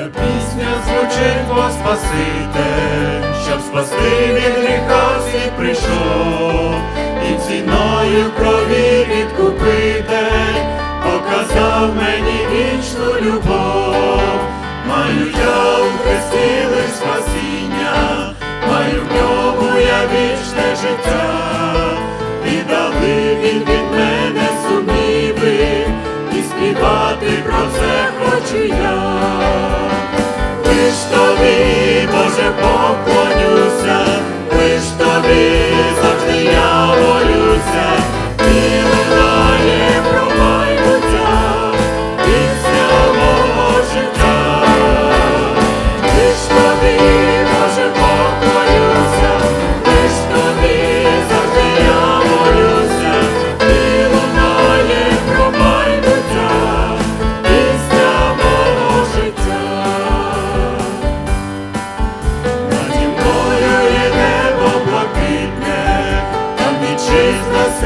Моя пісня звучить, бо Спаситель, щоб спасти від гріха світ прийшов, і ціною крові відкупитель показав мені вічну любов. Маю я у Христі лиш спасіння, маю в ньому я вічне життя, віддали він від мене сумніви, і співати про це хочу я. Боже, поклонюся, лиш тобі завжди я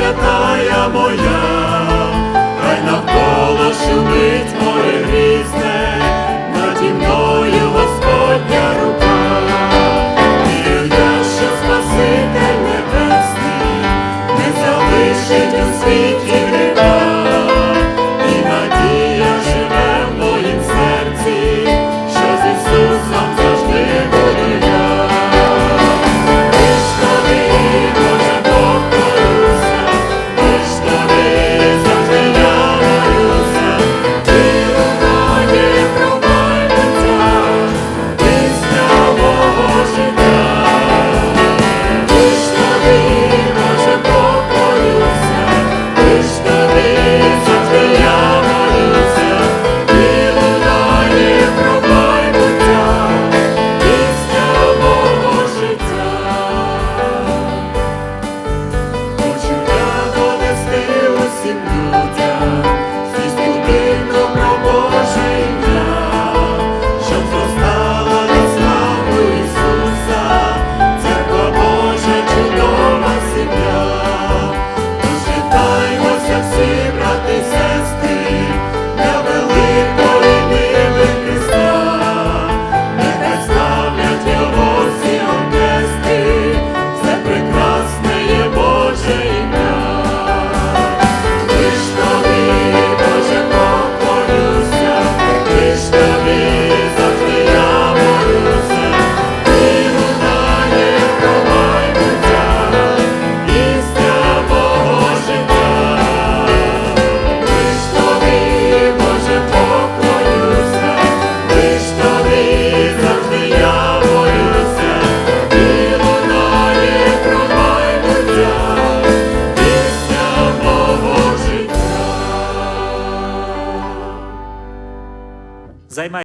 святая. zajmę